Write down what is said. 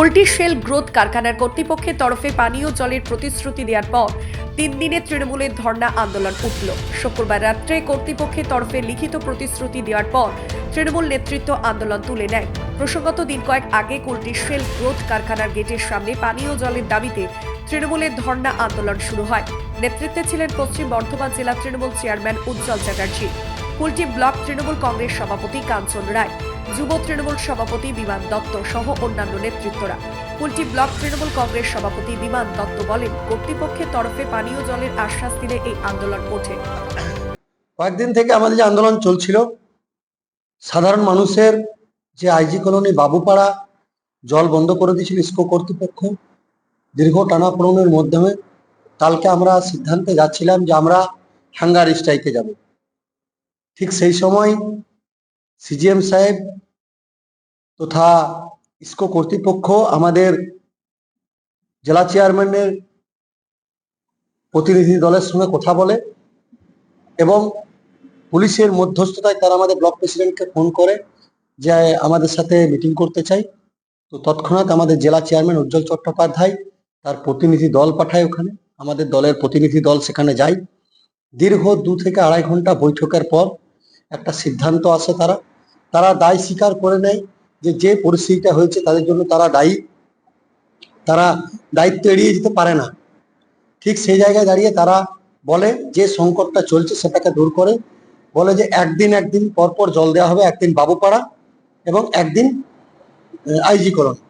Kulti shell growth কারখানার কর্তৃপক্ষের তরফে পানীয় জলের প্রতিশ্রুতি দেওয়ার পর তিন দিনের তৃণমূলের ধর্ণা আন্দোলন উঠল। শুক্রবার রাত্রে কর্তৃপক্ষের তরফে লিখিত প্রতিশ্রুতি দেওয়ার পর তৃণমূল নেতৃত্ব আন্দোলন তুলে নেয়। প্রসঙ্গত দিন কয়েক আগে কুলটি শেল গ্রোথ কারখানার গেটের সামনে পানীয় জলের দাবিতে তৃণমূলের ধর্ণা আন্দোলন শুরু হয়। নেতৃত্বে ছিলেন পশ্চিম বর্ধমান জেলা তৃণমূল চেয়ারম্যান উজ্জ্বল চ্যাটার্জি। কুলটি ব্লক তৃণমূল কংগ্রেস সভাপতি কাঞ্চন রায়। যুব তৃণমূল সভাপতি বিমান দত্ত সহ অন্যান্য নেতৃত্বরা। কুলটি ব্লক তৃণমূল কংগ্রেস সভাপতি বিমান দত্ত বলেন, কর্তৃপক্ষের তরফে পানীয় জলের আশ্বাস দিলে এই আন্দোলন ওঠে। কয়েকদিন থেকে আমাদের যে আন্দোলন চলছিল, সাধারণ মানুষের যে আইজি কলোনি বাবুপাড়া জল বন্ধ করে দিয়েছিল ইস্কো কর্তৃপক্ষ, দীর্ঘ টানাপোড়নের মাধ্যমে, কালকে আমরা সিদ্ধান্তে যাচ্ছিলাম যে আমরা হাঙ্গার স্ট্রাইকে যাব। ঠিক সেই সময় সিজিএম সাহেব তথা ইস্কো কর্তৃপক্ষ আমাদের জেলা চেয়ারম্যানের প্রতিনিধি দলের সঙ্গে কথা বলে এবং পুলিশের মধ্যস্থতায় তারা আমাদের ব্লক প্রেসিডেন্টকে ফোন করে যে আমাদের সাথে মিটিং করতে চাই। তো তৎক্ষণাৎ আমাদের জেলা চেয়ারম্যান উজ্জ্বল চট্টোপাধ্যায় তার প্রতিনিধি দল পাঠায় ওখানে। আমাদের দলের প্রতিনিধি দল সেখানে যায়। দীর্ঘ দু থেকে আড়াই ঘণ্টা বৈঠকের পর একটা সিদ্ধান্ত আসে তারা। তারা দায় স্বীকার করে নেয় যে যে পরিস্থিতিটা হয়েছে তাদের জন্য তারা দায়ী। তারা দায়িত্ব এড়িয়ে যেতে পারে না। ঠিক সেই জায়গায় দাঁড়িয়ে তারা বলে যে সংকটটা চলছে সেটাকে দূর করে। বলে যে, একদিন একদিন পর পর জল দেওয়া হবে, একদিন বাবুপাড়া এবং একদিন, আইজি কলোনি।